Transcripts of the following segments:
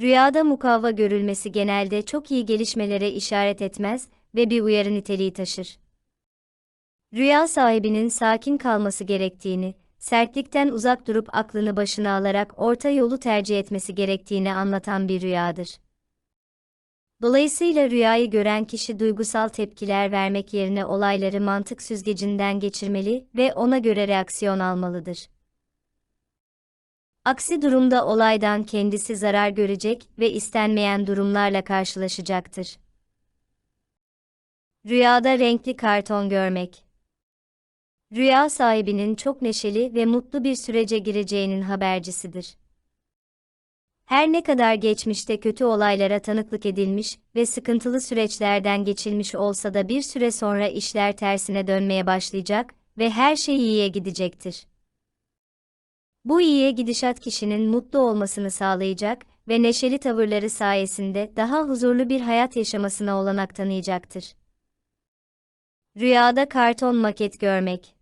Rüyada mukavva görülmesi genelde çok iyi gelişmelere işaret etmez ve bir uyarı niteliği taşır. Rüya sahibinin sakin kalması gerektiğini, sertlikten uzak durup aklını başına alarak orta yolu tercih etmesi gerektiğini anlatan bir rüyadır. Dolayısıyla rüyayı gören kişi duygusal tepkiler vermek yerine olayları mantık süzgecinden geçirmeli ve ona göre reaksiyon almalıdır. Aksi durumda olaydan kendisi zarar görecek ve istenmeyen durumlarla karşılaşacaktır. Rüyada renkli karton görmek. Rüya sahibinin çok neşeli ve mutlu bir sürece gireceğinin habercisidir. Her ne kadar geçmişte kötü olaylara tanıklık edilmiş ve sıkıntılı süreçlerden geçilmiş olsa da bir süre sonra işler tersine dönmeye başlayacak ve her şey iyiye gidecektir. Bu iyiye gidişat kişinin mutlu olmasını sağlayacak ve neşeli tavırları sayesinde daha huzurlu bir hayat yaşamasına olanak tanıyacaktır. Rüyada karton maket görmek.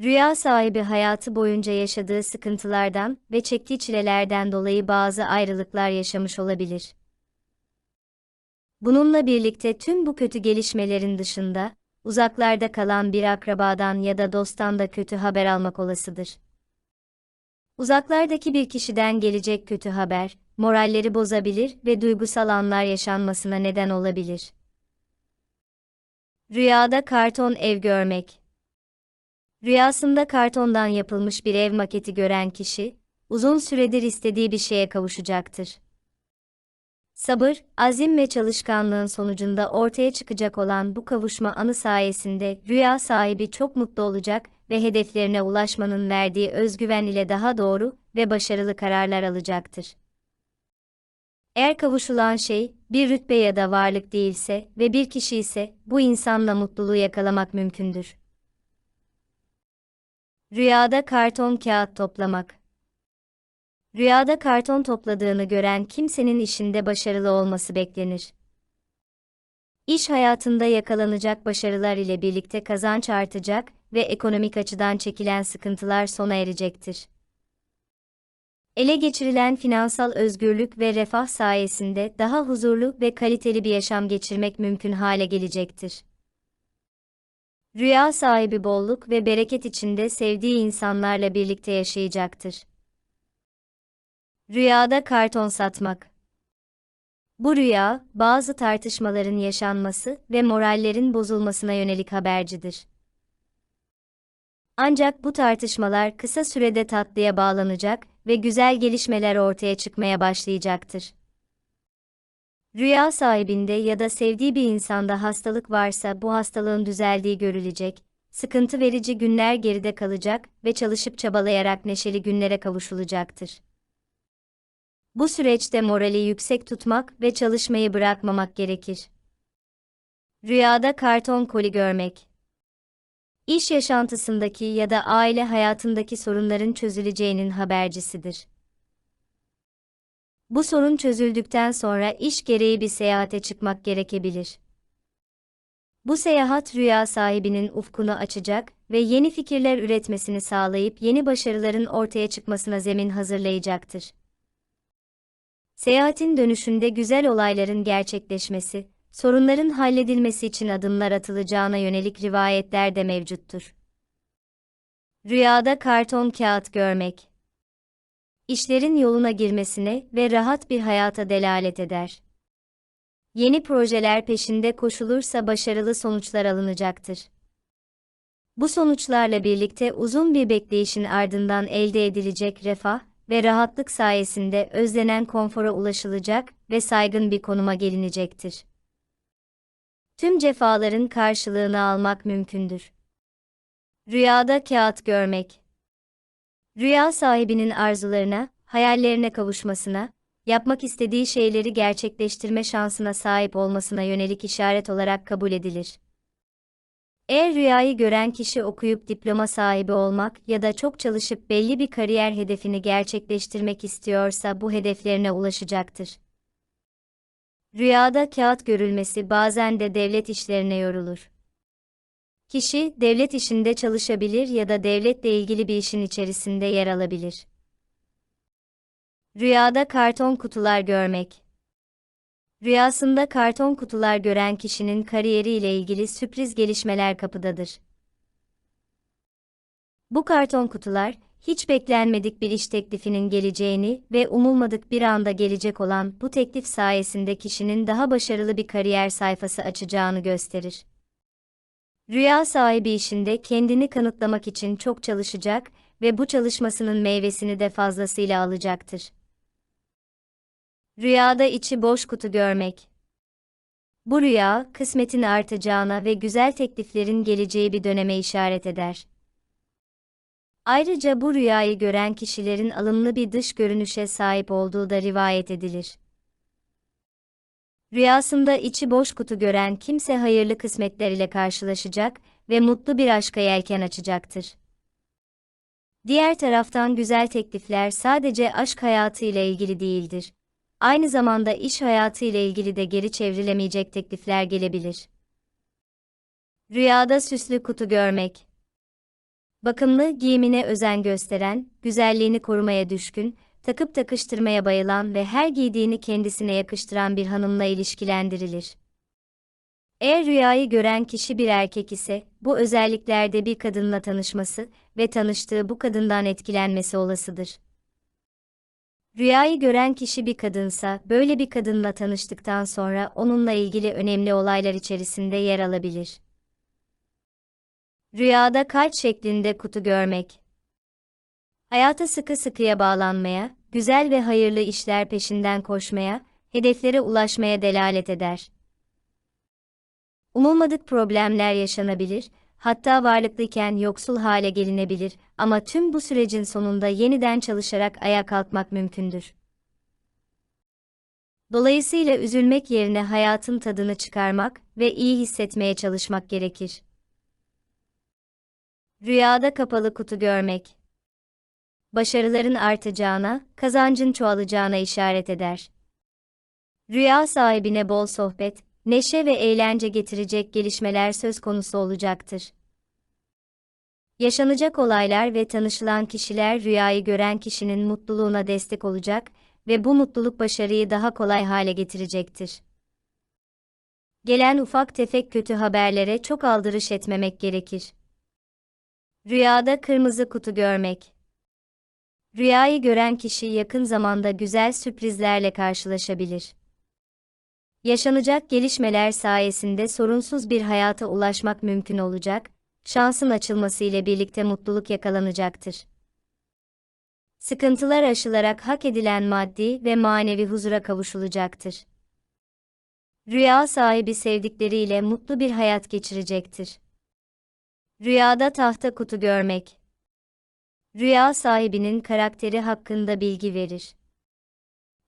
Rüya sahibi hayatı boyunca yaşadığı sıkıntılardan ve çektiği çilelerden dolayı bazı ayrılıklar yaşamış olabilir. Bununla birlikte tüm bu kötü gelişmelerin dışında, uzaklarda kalan bir akrabadan ya da dosttan da kötü haber almak olasıdır. Uzaklardaki bir kişiden gelecek kötü haber, moralleri bozabilir ve duygusal anlar yaşanmasına neden olabilir. Rüyada karton ev görmek. Rüyasında kartondan yapılmış bir ev maketi gören kişi, uzun süredir istediği bir şeye kavuşacaktır. Sabır, azim ve çalışkanlığın sonucunda ortaya çıkacak olan bu kavuşma anı sayesinde rüya sahibi çok mutlu olacak ve hedeflerine ulaşmanın verdiği özgüven ile daha doğru ve başarılı kararlar alacaktır. Eğer kavuşulan şey bir rütbe ya da varlık değilse ve bir kişi ise bu insanla mutluluğu yakalamak mümkündür. Rüyada karton kağıt toplamak. Rüyada karton topladığını gören kimsenin işinde başarılı olması beklenir. İş hayatında yakalanacak başarılar ile birlikte kazanç artacak ve ekonomik açıdan çekilen sıkıntılar sona erecektir. Ele geçirilen finansal özgürlük ve refah sayesinde daha huzurlu ve kaliteli bir yaşam geçirmek mümkün hale gelecektir. Rüya sahibi bolluk ve bereket içinde sevdiği insanlarla birlikte yaşayacaktır. Rüyada karton satmak. Bu rüya, bazı tartışmaların yaşanması ve morallerin bozulmasına yönelik habercidir. Ancak bu tartışmalar kısa sürede tatlıya bağlanacak ve güzel gelişmeler ortaya çıkmaya başlayacaktır. Rüya sahibinde ya da sevdiği bir insanda hastalık varsa bu hastalığın düzeldiği görülecek, sıkıntı verici günler geride kalacak ve çalışıp çabalayarak neşeli günlere kavuşulacaktır. Bu süreçte morali yüksek tutmak ve çalışmayı bırakmamak gerekir. Rüyada karton koli görmek İş yaşantısındaki ya da aile hayatındaki sorunların çözüleceğinin habercisidir. Bu sorun çözüldükten sonra iş gereği bir seyahate çıkmak gerekebilir. Bu seyahat rüya sahibinin ufkunu açacak ve yeni fikirler üretmesini sağlayıp yeni başarıların ortaya çıkmasına zemin hazırlayacaktır. Seyahatin dönüşünde güzel olayların gerçekleşmesi, sorunların halledilmesi için adımlar atılacağına yönelik rivayetler de mevcuttur. Rüyada karton kağıt görmek işlerin yoluna girmesine ve rahat bir hayata delalet eder. Yeni projeler peşinde koşulursa başarılı sonuçlar alınacaktır. Bu sonuçlarla birlikte uzun bir bekleyişin ardından elde edilecek refah ve rahatlık sayesinde özlenen konfora ulaşılacak ve saygın bir konuma gelinecektir. Tüm cefaların karşılığını almak mümkündür. Rüyada kağıt görmek Rüya sahibinin arzularına, hayallerine kavuşmasına, yapmak istediği şeyleri gerçekleştirme şansına sahip olmasına yönelik işaret olarak kabul edilir. Eğer rüyayı gören kişi okuyup diploma sahibi olmak ya da çok çalışıp belli bir kariyer hedefini gerçekleştirmek istiyorsa bu hedeflerine ulaşacaktır. Rüyada kağıt görülmesi bazen de devlet işlerine yorulur. Kişi, devlet işinde çalışabilir ya da devletle ilgili bir işin içerisinde yer alabilir. Rüyada karton kutular görmek. Rüyasında karton kutular gören kişinin kariyeriyle ilgili sürpriz gelişmeler kapıdadır. Bu karton kutular, hiç beklenmedik bir iş teklifinin geleceğini ve umulmadık bir anda gelecek olan bu teklif sayesinde kişinin daha başarılı bir kariyer sayfası açacağını gösterir. Rüya sahibi işinde kendini kanıtlamak için çok çalışacak ve bu çalışmasının meyvesini de fazlasıyla alacaktır. Rüyada içi boş kutu görmek. Bu rüya, kısmetin artacağına ve güzel tekliflerin geleceği bir döneme işaret eder. Ayrıca bu rüyayı gören kişilerin alımlı bir dış görünüşe sahip olduğu da rivayet edilir. Rüyasında içi boş kutu gören kimse hayırlı kısmetler ile karşılaşacak ve mutlu bir aşka yelken açacaktır. Diğer taraftan güzel teklifler sadece aşk hayatı ile ilgili değildir. Aynı zamanda iş hayatı ile ilgili de geri çevrilemeyecek teklifler gelebilir. Rüyada süslü kutu görmek. Bakımlı, giyimine özen gösteren, güzelliğini korumaya düşkün, takıp takıştırmaya bayılan ve her giydiğini kendisine yakıştıran bir hanımla ilişkilendirilir. Eğer rüyayı gören kişi bir erkek ise, bu özelliklerde bir kadınla tanışması ve tanıştığı bu kadından etkilenmesi olasıdır. Rüyayı gören kişi bir kadınsa, böyle bir kadınla tanıştıktan sonra onunla ilgili önemli olaylar içerisinde yer alabilir. Rüyada kalp şeklinde kutu görmek. Hayata sıkı sıkıya bağlanmaya, güzel ve hayırlı işler peşinden koşmaya, hedeflere ulaşmaya delalet eder. Umulmadık problemler yaşanabilir, hatta varlıklıyken yoksul hale gelinebilir ama tüm bu sürecin sonunda yeniden çalışarak ayağa kalkmak mümkündür. Dolayısıyla üzülmek yerine hayatın tadını çıkarmak ve iyi hissetmeye çalışmak gerekir. Rüyada kapalı kutu görmek. Başarıların artacağına, kazancın çoğalacağına işaret eder. Rüya sahibine bol sohbet, neşe ve eğlence getirecek gelişmeler söz konusu olacaktır. Yaşanacak olaylar ve tanışılan kişiler rüyayı gören kişinin mutluluğuna destek olacak ve bu mutluluk başarıyı daha kolay hale getirecektir. Gelen ufak tefek kötü haberlere çok aldırış etmemek gerekir. Rüyada kırmızı kutu görmek. Rüyayı gören kişi yakın zamanda güzel sürprizlerle karşılaşabilir. Yaşanacak gelişmeler sayesinde sorunsuz bir hayata ulaşmak mümkün olacak, şansın açılması ile birlikte mutluluk yakalanacaktır. Sıkıntılar aşılarak hak edilen maddi ve manevi huzura kavuşulacaktır. Rüya sahibi sevdikleriyle mutlu bir hayat geçirecektir. Rüyada tahta kutu görmek. Rüya sahibinin karakteri hakkında bilgi verir.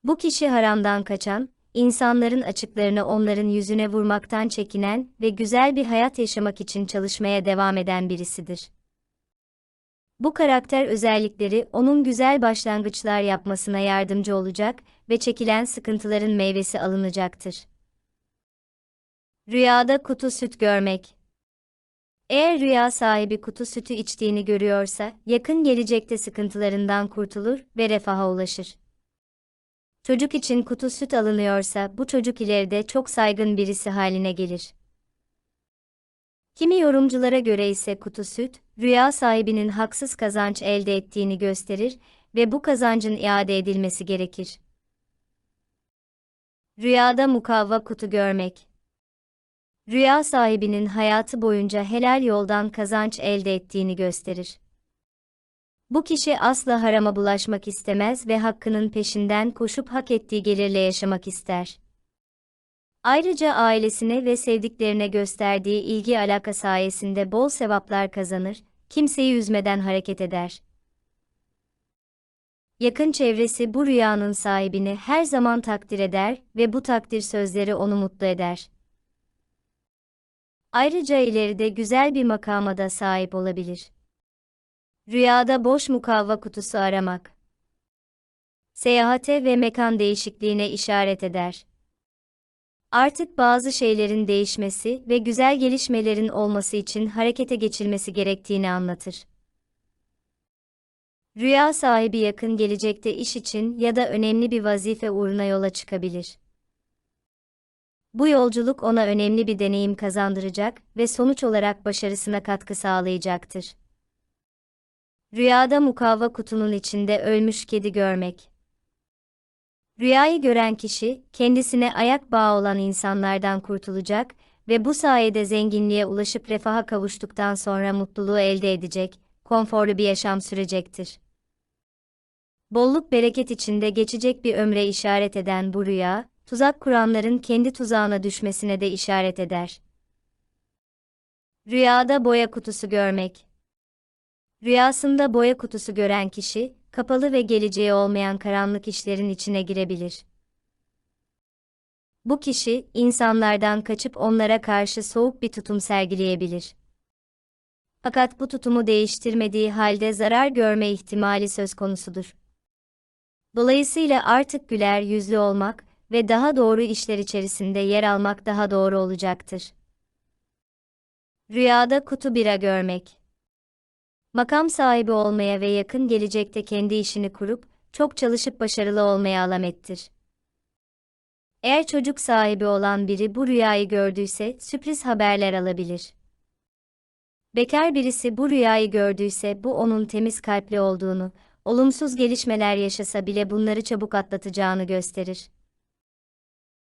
Bu kişi haramdan kaçan, insanların açıklarını onların yüzüne vurmaktan çekinen ve güzel bir hayat yaşamak için çalışmaya devam eden birisidir. Bu karakter özellikleri onun güzel başlangıçlar yapmasına yardımcı olacak ve çekilen sıkıntıların meyvesi alınacaktır. Rüyada kutu süt görmek eğer rüya sahibi kutu sütü içtiğini görüyorsa, yakın gelecekte sıkıntılarından kurtulur ve refaha ulaşır. Çocuk için kutu süt alınıyorsa, bu çocuk ileride çok saygın birisi haline gelir. Kimi yorumculara göre ise kutu süt, rüya sahibinin haksız kazanç elde ettiğini gösterir ve bu kazancın iade edilmesi gerekir. Rüyada mukavva kutu görmek rüya sahibinin hayatı boyunca helal yoldan kazanç elde ettiğini gösterir. Bu kişi asla harama bulaşmak istemez ve hakkının peşinden koşup hak ettiği gelirle yaşamak ister. Ayrıca ailesine ve sevdiklerine gösterdiği ilgi alaka sayesinde bol sevaplar kazanır, kimseyi üzmeden hareket eder. Yakın çevresi bu rüyanın sahibini her zaman takdir eder ve bu takdir sözleri onu mutlu eder. Ayrıca ileride güzel bir makama da sahip olabilir. Rüyada boş mukavva kutusu aramak. Seyahate ve mekan değişikliğine işaret eder. Artık bazı şeylerin değişmesi ve güzel gelişmelerin olması için harekete geçilmesi gerektiğini anlatır. Rüya sahibi yakın gelecekte iş için ya da önemli bir vazife uğruna yola çıkabilir. Bu yolculuk ona önemli bir deneyim kazandıracak ve sonuç olarak başarısına katkı sağlayacaktır. Rüyada mukavva kutunun içinde ölmüş kedi görmek. Rüyayı gören kişi, kendisine ayak bağı olan insanlardan kurtulacak ve bu sayede zenginliğe ulaşıp refaha kavuştuktan sonra mutluluğu elde edecek, konforlu bir yaşam sürecektir. Bolluk bereket içinde geçecek bir ömre işaret eden bu rüya, tuzak kuranların kendi tuzağına düşmesine de işaret eder. Rüyada boya kutusu görmek. Rüyasında boya kutusu gören kişi, kapalı ve geleceği olmayan karanlık işlerin içine girebilir. Bu kişi, insanlardan kaçıp onlara karşı soğuk bir tutum sergileyebilir. Fakat bu tutumu değiştirmediği halde zarar görme ihtimali söz konusudur. Dolayısıyla artık güler yüzlü olmak ve daha doğru işler içerisinde yer almak daha doğru olacaktır. Rüyada kutu bira görmek. Makam sahibi olmaya ve yakın gelecekte kendi işini kurup, çok çalışıp başarılı olmaya alamettir. Eğer çocuk sahibi olan biri bu rüyayı gördüyse, sürpriz haberler alabilir. Bekar birisi bu rüyayı gördüyse bu onun temiz kalpli olduğunu, olumsuz gelişmeler yaşasa bile bunları çabuk atlatacağını gösterir.